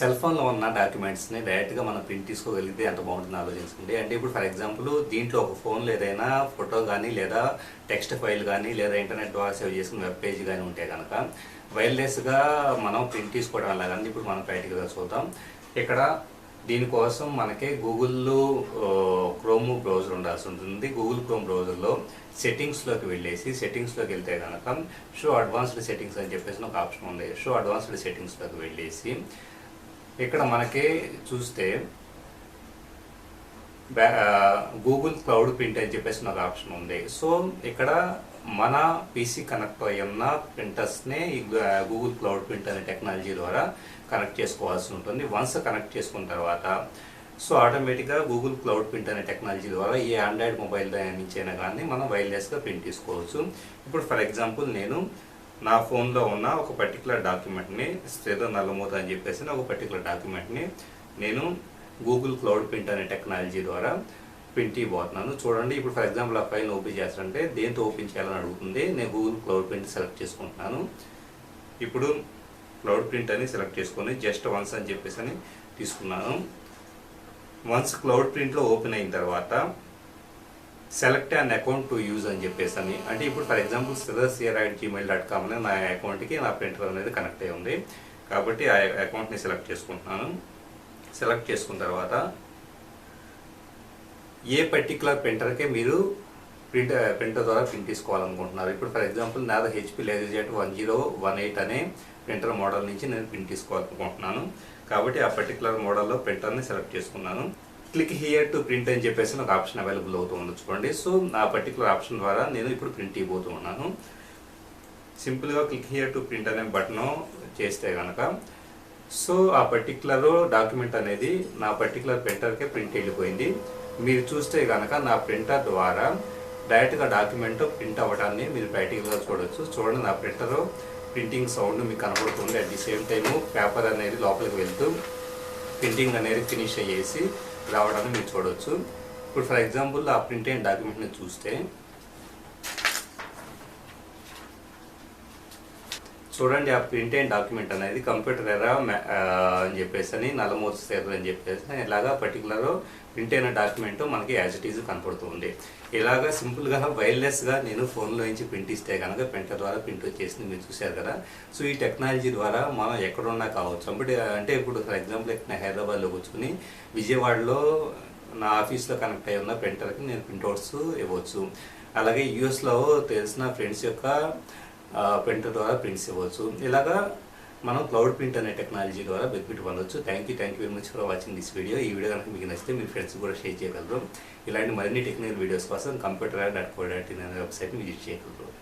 Cell ఫోన్లో ఉన్న డాక్యుమెంట్స్ని డైరెక్ట్గా మనం ప్రింట్ తీసుకోగలిగితే ఎంత బాగుంటుంది ఆలోచించండి అంటే ఇప్పుడు ఫర్ ఎగ్జాంపుల్ దీంట్లో ఒక ఫోన్లో ఏదైనా ఫోటో కానీ లేదా టెక్స్ట్ ఫైల్ కానీ లేదా ఇంటర్నెట్ ద్వారా సేవ్ చేసిన వెబ్ పేజ్ కానీ ఉంటే కనుక వైర్లెస్గా మనం ప్రింట్ తీసుకోవడం వల్ల కానీ ఇప్పుడు మనం ప్రాక్టికల్గా చూద్దాం. ఇక్కడ దీనికోసం మనకి గూగుల్ క్రోమ్ బ్రౌజర్ ఉండాల్సి ఉంటుంది. గూగుల్ క్రోమ్ బ్రౌజర్లో సెట్టింగ్స్లోకి వెళ్ళేసి సెట్టింగ్స్లోకి వెళ్తే కనుక షో అడ్వాన్స్డ్ సెట్టింగ్స్ అని చెప్పేసి ఒక ఆప్షన్ ఉంది. షో అడ్వాన్స్డ్ సెట్టింగ్స్లోకి వెళ్ళేసి ఇక్కడ మనకి చూస్తే గూగుల్ క్లౌడ్ ప్రింట్ అని చెప్పేసి ఒక ఆప్షన్ ఉంది. సో ఇక్కడ మన పీసీ కనెక్ట్ అయ్యి ఉన్న ప్రింటర్స్ని ఈ గూగుల్ క్లౌడ్ ప్రింట్ అనే టెక్నాలజీ ద్వారా కనెక్ట్ చేసుకోవాల్సి ఉంటుంది. వన్స్ కనెక్ట్ చేసుకున్న తర్వాత సో ఆటోమేటిక్గా గూగుల్ క్లౌడ్ ప్రింట్ అనే టెక్నాలజీ ద్వారా ఏ ఆండ్రాయిడ్ మొబైల్ నుంచి అయినా కానీ మనం వైర్లెస్గా ప్రింట్ తీసుకోవచ్చు. ఇప్పుడు ఫర్ ఎగ్జాంపుల్ నేను నా ఫోన్లో ఉన్న ఒక పర్టికులర్ డాక్యుమెంట్ని స్థిర నల్లమూత అని చెప్పేసి ఒక పర్టికులర్ డాక్యుమెంట్ని నేను గూగుల్ క్లౌడ్ ప్రింట్ అనే టెక్నాలజీ ద్వారా ప్రింట్ ఇవ్వబోతున్నాను. చూడండి ఇప్పుడు ఫర్ ఎగ్జాంపుల్ ఆ ఫైల్ని ఓపెన్ చేస్తారంటే దేంతో ఓపెన్ చేయాలని అడుగుతుంది నేను గూగుల్ క్లౌడ్ ప్రింట్ సెలెక్ట్ చేసుకుంటున్నాను. ఇప్పుడు క్లౌడ్ ప్రింట్ అని సెలెక్ట్ చేసుకొని జస్ట్ వన్స్ అని చెప్పేసి అని తీసుకున్నాను. వన్స్ క్లౌడ్ ప్రింట్లో ఓపెన్ అయిన తర్వాత select and account to use అని చెప్పేసి అని అంటే ఇప్పుడు for example CR at Gmail dot com అనే నా అకౌంట్కి నా ప్రింటర్ అనేది కనెక్ట్ అయి ఉంది. కాబట్టి ఆ అకౌంట్ని సెలెక్ట్ చేసుకుంటున్నాను. సెలెక్ట్ చేసుకున్న తర్వాత ఏ పర్టికులర్ ప్రింటర్కే మీరు ప్రింట్ ప్రింటర్ ద్వారా ప్రింట్ తీసుకోవాలనుకుంటున్నారు? ఇప్పుడు ఫర్ ఎగ్జాంపుల్ నాది HP LaserJet one zero one eight అనే ప్రింటర్ మోడల్ నుంచి నేను ప్రింట్ తీసుకోవాలనుకుంటున్నాను. కాబట్టి ఆ పర్టికులర్ మోడల్లో ప్రింటర్ని సెలెక్ట్ చేసుకున్నాను. క్లిక్ హియర్ టు ప్రింట్ అని చెప్పేసి నాకు ఆప్షన్ అవైలబుల్ అవుతూ ఉంది చూడండి సో ఆ పర్టికులర్ ఆప్షన్ ద్వారా నేను ఇప్పుడు ప్రింట్ ఇవ్వబోతూ ఉన్నాను. సింపుల్గా క్లిక్ హియర్ టు ప్రింట్ అనే బటన్ చేస్తే కనుక సో ఆ పర్టికులర్ డాక్యుమెంట్ అనేది నా పర్టికులర్ ప్రింటర్కే ప్రింట్ వెళ్ళిపోయింది. మీరు చూస్తే కనుక నా ప్రింటర్ ద్వారా డైరెక్ట్గా డాక్యుమెంట్ ప్రింట్ అవ్వడాన్ని మీరు ప్రాక్టికల్గా చూడవచ్చు చూడండి నా ప్రింటరు ప్రింటింగ్ సౌండ్ మీకు కనబడుతుంది. At the same time paper అనేది లోపలికి వెళ్తూ ప్రింటింగ్ అనేది ఫినిష్ అయ్యేసి రావడాన్ని మీరు చూడవచ్చు ఇప్పుడు ఫర్ ఎగ్జాంపుల్ ఆ ప్రింట్ అయిన డాక్యుమెంట్ని చూస్తే చూడండి ఆ ప్రింట్ అయిన డాక్యుమెంట్ అనేది కంప్యూటర్ ఎరా అని చెప్పేసి అని నల్లమూత సేర్ అని చెప్పేసి ఇలాగా పర్టికులర్ ప్రింట్ అయిన డాక్యుమెంట్ మనకి యాజ్ ఇట్ ఈజ్ కనపడుతుంది. ఇలాగా సింపుల్గా వైర్లెస్గా నేను ఫోన్లో నుంచి ప్రింట్ ఇస్తే కనుక ప్రింటర్ ద్వారా ప్రింట్ వచ్చేసింది మీరు చూశారు కదా. సో ఈ టెక్నాలజీ ద్వారా మనం ఎక్కడున్నా కావచ్చు. అంటే అంటే ఇప్పుడు ఫర్ ఎగ్జాంపుల్ ఇక్కడ హైదరాబాద్లో కూర్చుని విజయవాడలో నా ఆఫీస్లో కనెక్ట్ అయి ఉన్న ప్రింటర్కి నేను ప్రింట్అవుట్స్ ఇవ్వచ్చు. అలాగే యూఎస్లో తెలిసిన ఫ్రెండ్స్ యొక్క ప్రింటర్ ద్వారా ప్రింట్స్ ఇవ్వచ్చు. ఇలాగా మనం క్లౌడ్ ప్రింట్ అనే టెక్నాలజీ ద్వారా బెనిఫిట్ పొందొచ్చు. Thank you thank you very much for watching this video ఈ వీడియో కనుక మీకు నచ్చితే మీ ఫ్రెండ్స్ కూడా షేర్ చేయగలరు. ఇలాంటి మరిన్ని టెక్నికల్ వీడియోస్ కోసం computer dot co dot in అనే వెబ్సైట్ని విజిట్ చేయగలరు.